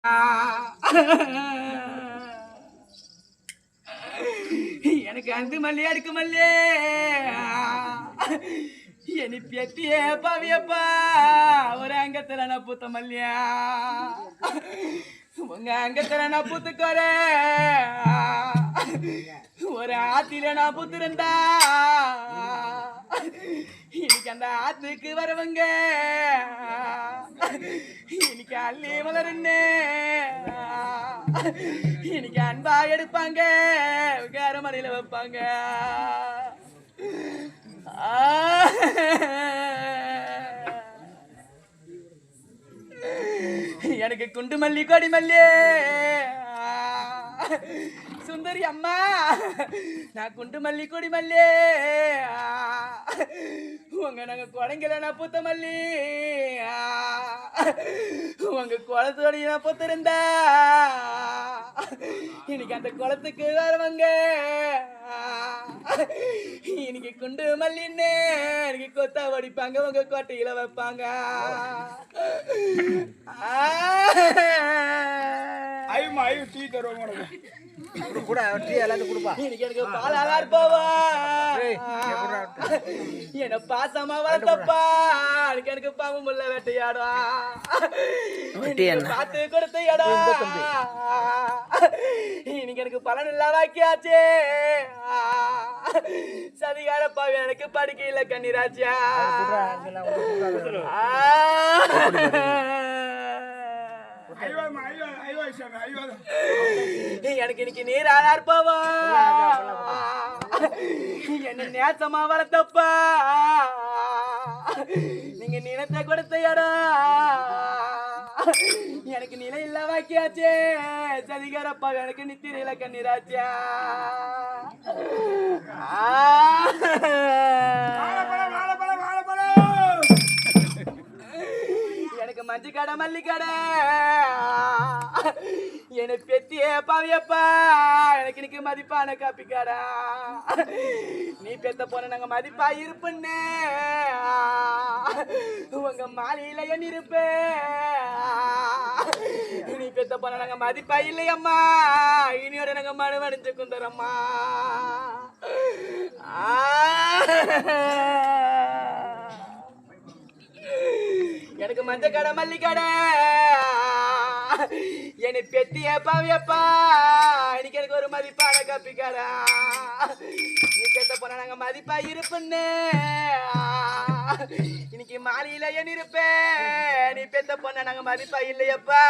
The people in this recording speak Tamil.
எனக்கு அந்த மல்லியா அடுக்கு மல்லே எனி பெத்தியே பாவியப்பா. ஒரு அங்கத்துல நான் பூத்த மல்லியா உங்க அங்கத்துல நான் பூத்துக்கோர ஒரு ஆத்தில நான் பூத்திருந்தா. இன்னைக்கு அந்த ஆத்துக்கு வரவங்க. இன்னைக்கு அள்ளி மலருன்னு. இன்னைக்கு அன்பா எடுப்பாங்க. வேற மலையில வைப்பாங்க. எனக்கு குண்டு மல்லி கொடி மல்லியே சுந்தரி அம்மா நான் குண்டு மல்லி கொடி மல்லி உங்க நாங்க குடங்கில நான் பூத்த மல்லி உங்க குளத்தோடைய நான் பூத்திருந்தா. இன்னைக்கு அந்த குளத்துக்கு வரவங்க. இன்னைக்கு குண்டு மல்லின்னு இன்னைக்கு கொத்தா வடிப்பாங்க உங்க கோட்டையில வைப்பாங்க. டீ தருவாங்க உனக்கு. கொடு, டீ எல்லாத்தையும் கொடுப்பா. எனக்கு பாலாலா இருப்பவா. என்ன பாசமா வளர்த்தப்பா. எனக்கு எனக்கு பாவம் முள்ள வேட்டையாடும் வெட்டி என்ன? பார்த்து கொடுத்த இடம் இன்னைக்கு எனக்கு பலன் இல்ல வாக்கியாச்சே சதிகார பாவி எனக்கு படிக்கையில கண்ணீராச்சா எனக்கு இன்னைக்கு நீர் ஆர்ப்பவா என்ன நேசமா வளர்த்தப்பா? நீங்க நிலத்தை கொடுத்த இடம். எனக்கு நிலை இல்ல வாக்கியாச்சே. சதிகாரப்பா எனக்கு நித்திரையில கண்ணீராச்சா. வாழைப்பழம் எனக்கு மஞ்சள் கடை மல்லி கடை. எனக்கு பெத்தியே பாவியப்பா. எனக்கு இன்னைக்கு மதிப்பான காப்பி நீ பெத்த போன நாங்க மதிப்பா இருப்புன்னு உங்க மாலையில என் இருப்பு. நீ பெத்த போன நாங்க மதிப்பா இல்லையம்மா. இனியோட நாங்க மனு அணிஞ்சு குந்தரம்மா எனக்கு மஞ்ச கடை மல்லி கடை என்னை பெத்திய பாவியப்பா இன்னைக்கு எனக்கு ஒரு மதிப்பான கப்பிக்காரா? நீ கேட்ட போன நாங்க மதிப்பா இருப்புன்னு இன்னைக்கு மாலையில என் இருப்பேன் நீ பெத்த பொண்ண நாங்க மதிப்பா இல்லையப்பா.